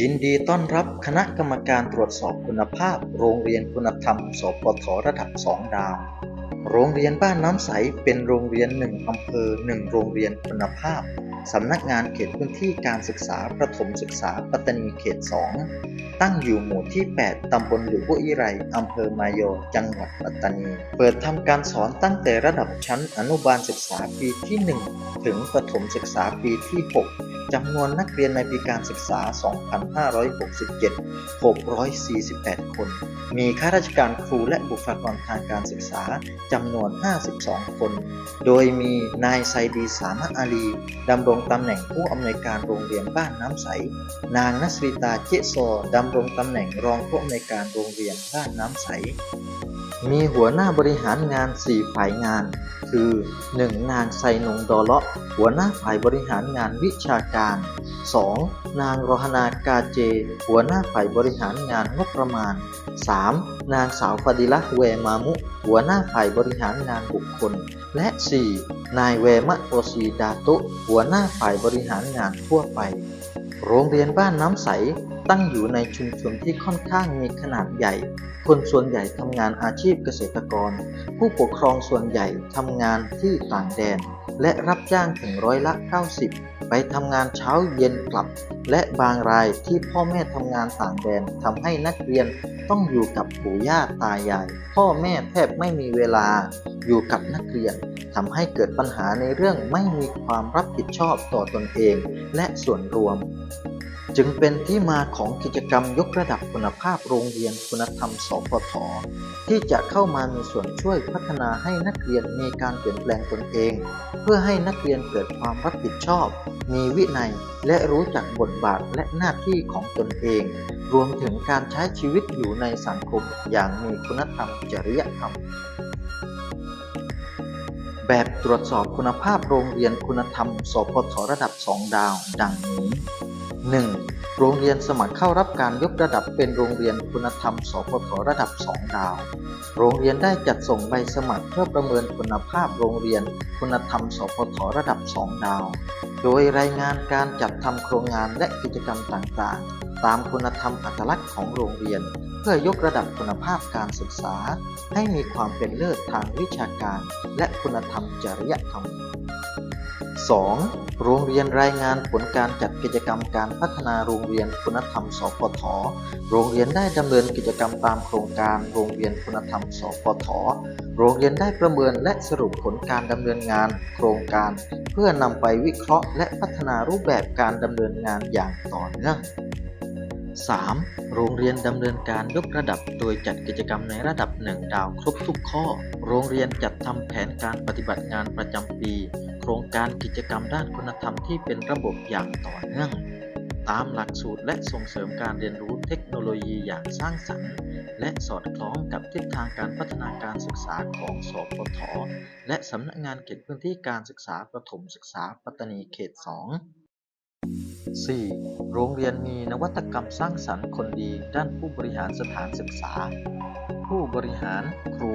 ยินดีต้อนรับคณะกรรมการตรวจสอบคุณภาพ โรงเรียนคุณธรรม สปทระดับ 2 ดาว โรงเรียนบ้านน้ำใสเป็นโรงเรียนหนึ่งอำเภอหนึ่งโรงเรียนคุณภาพ สำนักงานเขตพื้นที่การศึกษาประถมศึกษาปัตตานีเขต 2 ตั้งอยู่หมู่ที่ 8 ตำบลหลุบุอิไรอำเภอมายอจังหวัดปัตตานี เปิดทำการสอนตั้งแต่ระดับชั้นอนุบาลศึกษาปีที่ 1 ถึงประถมศึกษาปีที่ 6 จำนวนนักเรียนในปีการศึกษา 2567 648 คน มีข้าราชการครูและบุคลากรทางการศึกษาจำนวน 52 คน โดยมีนายไซดีสามะอาลีดำรงตำแหน่งผู้อำนวยการโรงเรียนบ้านน้ำใส นางนัสริตาเจโซดำรงตำแหน่งรองผู้อำนวยการโรงเรียนบ้านน้ำใส มีหัวหน้าบริหารงาน 4 ฝ่ายงาน คือ 1. นางไซนงดอเลาะ หัวหน้าฝ่ายบริหารงานวิชาการ 2. นางโรหนากาเจ หัวหน้าฝ่ายบริหารงานงบประมาณ 3. นางสาวฟาดิละเวมามุ หัวหน้าฝ่ายบริหารงานบุคคล และ 4. นายเวมะโอซีดาตุ หัวหน้าฝ่ายบริหารงานทั่วไป โรงเรียนบ้านน้ำใสตั้งอยู่ในชุมชนที่ค่อนข้างมีขนาดใหญ่ คนส่วนใหญ่ทำงานอาชีพเกษตรกร ผู้ปกครองส่วนใหญ่ทำงานที่ต่างแดน และรับจ้างถึงร้อยละ 90 ไปทำงานเช้าเย็นกลับ และบางรายที่พ่อแม่ทำงานต่างแดนทำให้นักเรียนต้องอยู่กับปู่ย่าตายาย พ่อแม่แทบไม่มีเวลา อยู่กับนักเรียนทำให้เกิดปัญหาในเรื่องไม่มีความรับผิดชอบต่อตนเอง และส่วนรวม จึงเป็นที่มาของกิจกรรมยกระดับคุณภาพโรงเรียนคุณธรรมสปทที่จะเข้ามามีส่วนช่วยพัฒนาให้นักเรียนมีการเปลี่ยนแปลงตนเอง เพื่อให้นักเรียนเกิดความรับผิดชอบ มีวินัย และรู้จักบทบาทและหน้าที่ของตนเอง รวมถึงการใช้ชีวิตอยู่ในสังคมอย่างมีคุณธรรมจริยธรรมแบบตรวจสอบคุณภาพโรงเรียนคุณธรรม สพทระดับ 2 ดาว ดังนี้ 1. โรงเรียนสมัครเข้ารับการยกระดับเป็นโรงเรียนคุณธรรม สพทระดับ 2 ดาว โรงเรียนได้จัดส่งใบสมัครเพื่อประเมินคุณภาพโรงเรียนคุณธรรม สพทระดับ 2 ดาว โดยรายงานการจัดทำโครงงานและกิจกรรมต่างๆ ตามคุณธรรมอัตลักษณ์ของโรงเรียน เพื่อยกระดับคุณภาพการศึกษา ให้มีความเป็นเลิศทางวิชาการ และคุณธรรมจริยธรรม 2. โรงเรียนรายงานผลการจัดกิจกรรมการพัฒนาโรงเรียนคุณธรรมสปทโรงเรียนได้ดำเนินกิจกรรมตามโครงการโรงเรียนคุณธรรมสปทโรงเรียนได้ประเมินและสรุปผลการดำเนินงาน โครงการ เพื่อนำไปวิเคราะห์ และพัฒนารูปแบบการดำเนินงานอย่างต่อเนื่อง 3. โรงเรียนดำเนินการยกระดับโดยจัดกิจกรรมในระดับ 1 ดาวครบทุกข้อ โรงเรียนจัดทำแผนการปฏิบัติงานประจำปี ครงการกิจกรรมด้านคุณธรรมที่เป็นระบบอย่างต่อเนื่อง ตามหลักสูตรและส่งเสริมการเรียนรู้เทคโนโลยีอย่างสร้างสรรค์ และสอดคล้องกับทิศทางการพัฒนาการศึกษาของสปทและสำนักงานเขตพื้นที่การศึกษาประถมศึกษาปัตตานีเขต 2 4. โรงเรียนมีนวัตกรรมสร้างสรรค์คนดีด้านผู้บริหารสถานศึกษา ผู้บริหารครู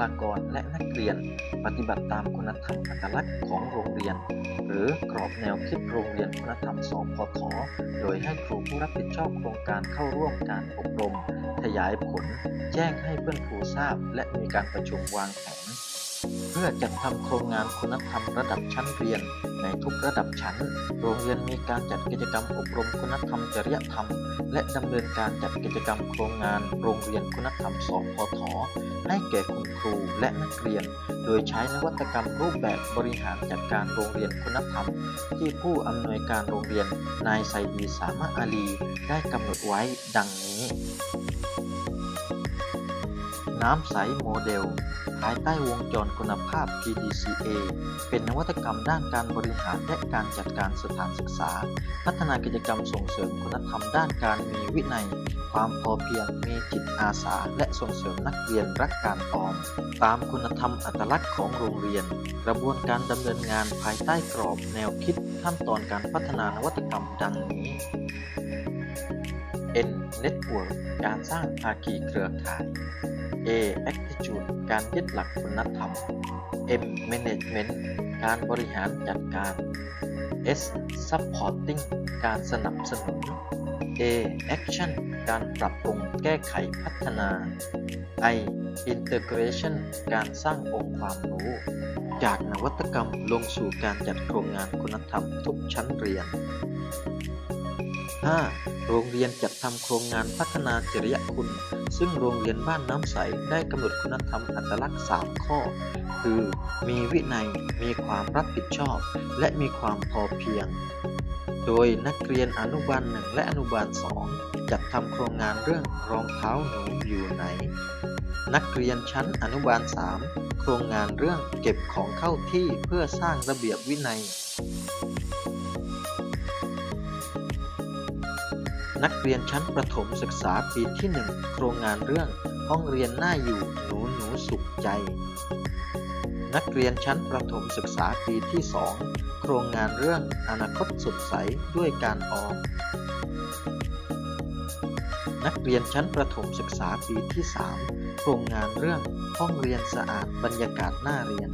ลากรและนักเรียน ปฏิบัติตามคุณธรรมอัตลักษณ์ของโรงเรียน หรือกรอบแนวคิดโรงเรียนคุณธรรมสพทโดยให้ครูผู้รับผิดชอบโครงการเข้าร่วมการอบรม ขยายผล แจ้งให้เพื่อนครูทราบ และมีการประชุมวางแผน เพื่อจัดทำโครงงานคุณธรรมระดับชั้นเรียน ในทุกระดับชั้น โรงเรียนมีการจัดกิจกรรมอบรมคุณธรรมจริยธรรม และดำเนินการจัดกิจกรรมโครงงานโรงเรียนคุณธรรมสพท ให้แก่คุณครูและนักเรียน โดยใช้นวัตกรรมรูปแบบบริหารจัดการโรงเรียนคุณธรรม ที่ผู้อำนวยการโรงเรียนนายไซดีสามะอาลีได้กำหนดไว้ดังนี้ น้ำใสโมเดล ภายใต้วงจรคุณภาพ PDCA เป็นนวัตกรรมด้านการบริหารและการจัดการสถานศึกษา พัฒนากิจกรรมส่งเสริมคุณธรรมด้านการมีวินัย ความพอเพียงมีจิตอาสา และส่งเสริมนักเรียนรักการออม ตามคุณธรรมอัตลักษณ์ของโรงเรียน กระบวนการดำเนินงานภายใต้กรอบแนวคิดขั้นตอนการพัฒนานวัตกรรมดังนี้ N Network การสร้างภาคีเครือข่าย A Attitude การยึดหลักคุณธรรม M Management การบริหารจัดการ S Supporting การสนับสนุน A Action การปรับปรุงแก้ไขพัฒนา I Integration การสร้างองค์ความรู้ จากนวัตกรรมลงสู่การจัดโครงงานคุณธรรมทุกชั้นเรียน 5. โรงเรียนจัดทำโครงงานพัฒนาจริยคุณ ซึ่งโรงเรียนบ้านน้ำใสได้กำหนดคุณธรรมอัตลักษณ์ 3 ข้อ คือ มีวินัย มีความรับผิดชอบ และมีความพอเพียง โดยนักเรียนอนุบาลหนึ่งและอนุบาลสองจัดทำโครงงานเรื่องรองเท้าหนูอยู่ไหน นักเรียนชั้นอนุบาล 3 โครงงานเรื่องเก็บของเข้าที่เพื่อสร้างระเบียบวินัย นักเรียนชั้นประถมศึกษาปีที่ 1 โครงงานเรื่อง ห้องเรียนน่าอยู่หนูหนูสุขใจ นักเรียนชั้นประถมศึกษาปีที่ 2 โครงงานเรื่องอนาคตสดใสด้วยการออม นักเรียนชั้นประถมศึกษาปีที่ 3 โครงงานเรื่องห้องเรียนสะอาดบรรยากาศน่าเรียน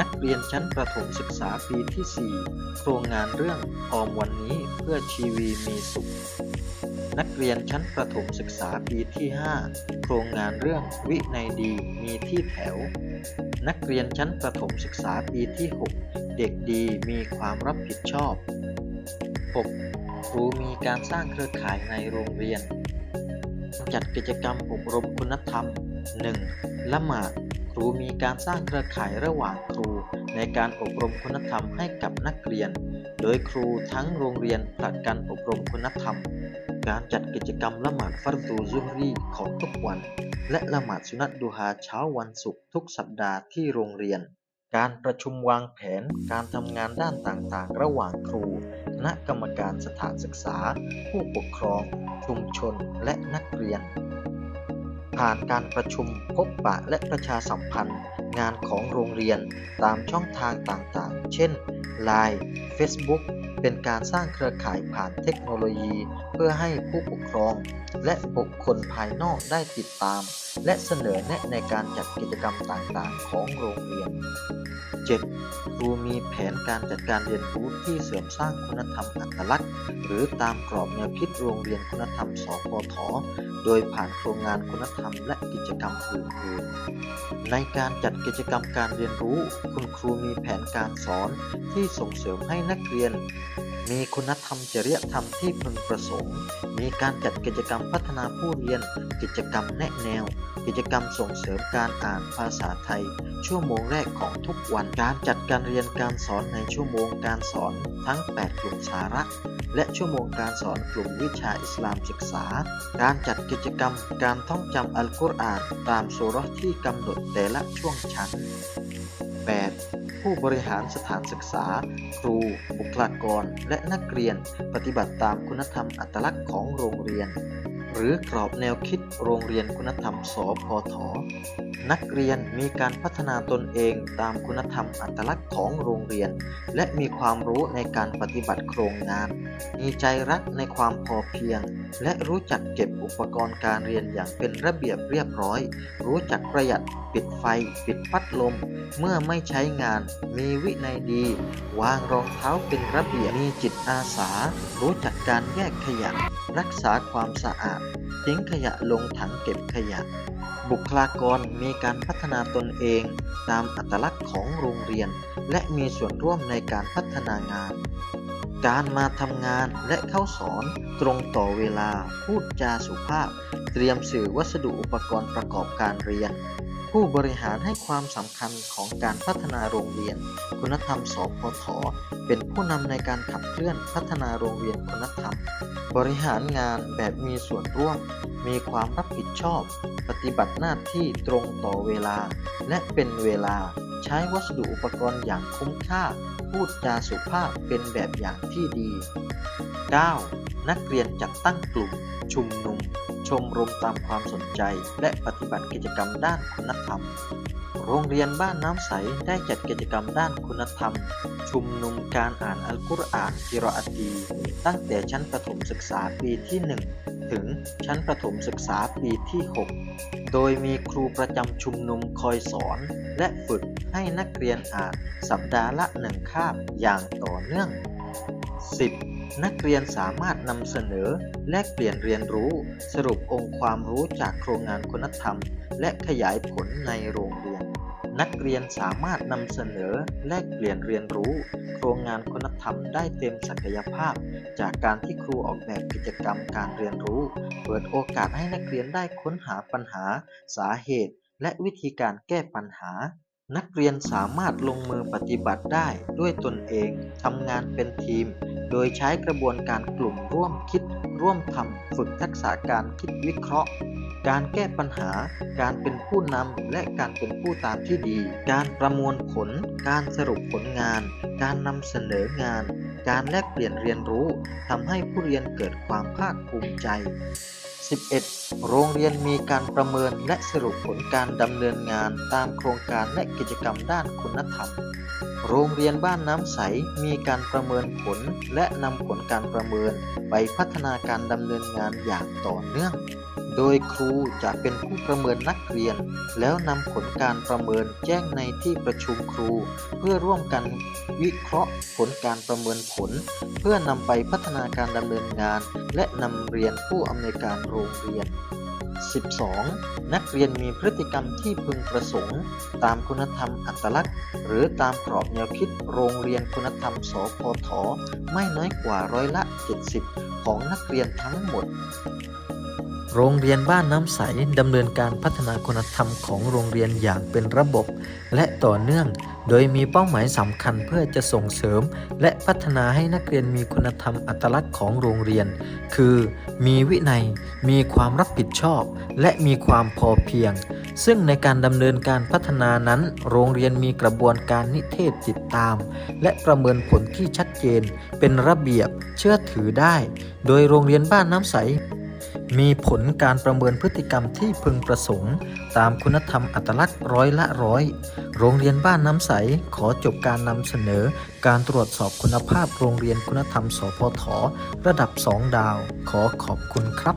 นักเรียนชั้นประถมศึกษาปีที่ 4 โครงงานเรื่องออมวันนี้เพื่อชีวีมีสุข นักเรียนชั้นประถมศึกษาปีที่ 5 โครงงานเรื่องวินัยดีมีที่แถว นักเรียนชั้นประถมศึกษาปีที่ 6 เด็กดีมีความรับผิดชอบ 6. ครูมีการสร้างเครือข่ายในโรงเรียน จัดกิจกรรมอบรมคุณธรรม 1. ละหมาด ครูมีการสร้างเครือข่ายระหว่างครูในการอบรมคุณธรรมให้กับนักเรียน โดยครูทั้งโรงเรียนผลัดกันอบรมคุณธรรม การจัดกิจกรรมละหมาดฟัรดูซุฮรีของทุกวัน และละหมาดสุนัตดูฮาเช้าวันศุกร์ทุกสัปดาห์ที่โรงเรียน การประชุมวางแผนการทำงานด้านต่างๆ ระหว่างครูคณะกรรมการสถานศึกษา ผู้ปกครอง ชุมชน และนักเรียน ผ่านการประชุมพบปะและประชาสัมพันธ์ งานของโรงเรียนตามช่องทางต่างๆ เช่น Line Facebook เป็นการสร้างเครือข่ายผ่านเทคโนโลยี เพื่อให้ผู้ปกครอง และบุคคลภายนอกได้ติดตาม และเสนอแนะในการจัดกิจกรรมต่างๆ ของโรงเรียน 7. ครูมีแผนการจัดการเรียนรู้ที่เสริมสร้างคุณธรรมอัตลักษณ์ หรือตามกรอบแนวคิดโรงเรียนคุณธรรมสพท โดยผ่านโครงงานคุณธรรมและกิจกรรมอื่นๆ ในการจัดกิจกรรมการเรียนรู้ คุณครูมีแผนการสอนที่ส่งเสริมให้นักเรียน มีคุณธรรมจริยธรรมที่พึงประสงค์ มีการจัดกิจกรรมพัฒนาผู้เรียน กิจกรรมแนะแนวกิจกรรมส่งเสริมการอ่านภาษาไทย ชั่วโมงแรกของทุกวันการจัดการเรียนการสอนในชั่วโมงการสอนทั้ง 8 กลุ่มสาระ และชั่วโมงการสอนกลุ่มวิชาอิสลามศึกษา การจัดกิจกรรมการท่องจำอัลกุรอานตามสุเราะห์ที่กำหนดแต่ละช่วงชั้น 8. ผู้บริหารสถานศึกษา ครู บุคลากร และนักเรียน ปฏิบัติตามคุณธรรมอัตลักษณ์ของโรงเรียน หรือกรอบแนวคิดโรงเรียนคุณธรรม สพท นักเรียนมีการพัฒนาตนเองตามคุณธรรมอัตลักษณ์ของโรงเรียน และมีความรู้ในการปฏิบัติโครงงาน มีใจรักในความพอเพียง และรู้จักเก็บอุปกรณ์การเรียนอย่างเป็นระเบียบเรียบร้อย รู้จักประหยัดปิดไฟ ปิดพัดลม เมื่อไม่ใช้งาน มีวินัยดี วางรองเท้าเป็นระเบียบมีจิตอาสา รู้จักการแยกขยะ รักษาความสะอาดทิ้งขยะลงถังเก็บขยะ บุคลากรมีการพัฒนาตนเองตามอัตลักษณ์ของโรงเรียน และมีส่วนร่วมในการพัฒนางาน การมาทำงานและเข้าสอนตรงต่อเวลาพูดจาสุภาพ เตรียมสื่อวัสดุอุปกรณ์ประกอบการเรียน ผู้บริหารให้ความสำคัญของการพัฒนาโรงเรียน คุณธรรมสพทเป็นผู้นำในการขับเคลื่อนพัฒนาโรงเรียนคุณธรรม บริหารงานแบบมีส่วนร่วม มีความรับผิดชอบ ฏิบัติหน้าที่ตรงต่อเวลา และเป็นเวลา ใช้วัสดุอุปกรณ์อย่างคุ้มค่า พูดจาสุภาพเป็นแบบอย่างที่ดี 9. นักเรียนจัดตั้งกลุ่ม ชุมนุม ชมรมตามความสนใจ และปฏิบัติกิจกรรมด้านคุณธรรม โรงเรียนบ้านน้ำใสได้จัดกิจกรรมด้านคุณธรรม ชุมนุมการอ่านอัลกุรอานกิรออตีตั้งแต่ชั้นประถมศึกษาปีที่ 1 ถึงชั้นประถมศึกษาปีที่ 6 โดยมีครูประจำชุมนุมคอยสอน และฝึกให้นักเรียนอ่านสัปดาห์ละหนึ่งคาบอย่างต่อเนื่อง 10. นักเรียนสามารถนำเสนอ แลกเปลี่ยนเรียนรู้ สรุปองค์ความรู้จากโครงงานคุณธรรม และขยายผลในโรง นักเรียนสามารถนำเสนอแลกเปลี่ยนเรียนรู้ โครงงานคุณธรรมได้เต็มศักยภาพ จากการที่ครูออกแบบกิจกรรมการเรียนรู้ เปิดโอกาสให้นักเรียนได้ค้นหาปัญหา สาเหตุ และวิธีการแก้ปัญหา นักเรียนสามารถลงมือปฏิบัติได้ด้วยตนเองทำงานเป็นทีม โดยใช้กระบวนการกลุ่มร่วมคิด ร่วมทำฝึกทักษะการคิดวิเคราะห์ การแก้ปัญหา การเป็นผู้นำและการเป็นผู้ตามที่ดี การประมวลผล การสรุปผลงาน การนำเสนองาน การแลกเปลี่ยนเรียนรู้ทำให้ผู้เรียนเกิดความภาคภูมิใจ 11. โรงเรียนมีการประเมินและสรุปผลการดำเนินงานตามโครงการและกิจกรรมด้านคุณธรรม โรงเรียนบ้านน้ำใสมีการประเมินผลและนำผลการประเมิน ไปพัฒนาการดำเนินงานอย่างต่อเนื่อง โดยครูจะเป็นผู้ประเมินนักเรียน แล้วนำผลการประเมินแจ้งในที่ประชุมครู เพื่อร่วมกันวิเคราะห์ผลการประเมินผล เพื่อนำไปพัฒนาการดำเนินงาน และนำเรียนผู้อำนวยการโรงเรียน 12. นักเรียนมีพฤติกรรมที่พึงประสงค์ ตามคุณธรรมอัตลักษณ์ หรือตามกรอบแนวคิดโรงเรียนคุณธรรม สพท ไม่น้อยกว่าร้อยละ 70 ของนักเรียนทั้งหมด โรงเรียนบ้านน้ำใสดำเนินการพัฒนาคุณธรรมของโรงเรียนอย่างเป็นระบบ และต่อเนื่อง โดยมีเป้าหมายสำคัญเพื่อจะส่งเสริม และพัฒนาให้นักเรียนมีคุณธรรมอัตลักษณ์ของโรงเรียน คือ มีวินัย มีความรับผิดชอบ และมีความพอเพียง ซึ่งในการดำเนินการพัฒนานั้น โรงเรียนมีกระบวนการนิเทศติดตาม และประเมินผลที่ชัดเจน เป็นระเบียบเชื่อถือได้ โดยโรงเรียนบ้านน้ำใส มีผลการประเมินพฤติกรรมที่พึงประสงค์ ตามคุณธรรมอัตลักษณ์ร้อยละร้อย โรงเรียนบ้านน้ำใส ขอจบการนำเสนอ การตรวจสอบคุณภาพโรงเรียนคุณธรรมสพทระดับ 2 ดาว ขอขอบคุณครับ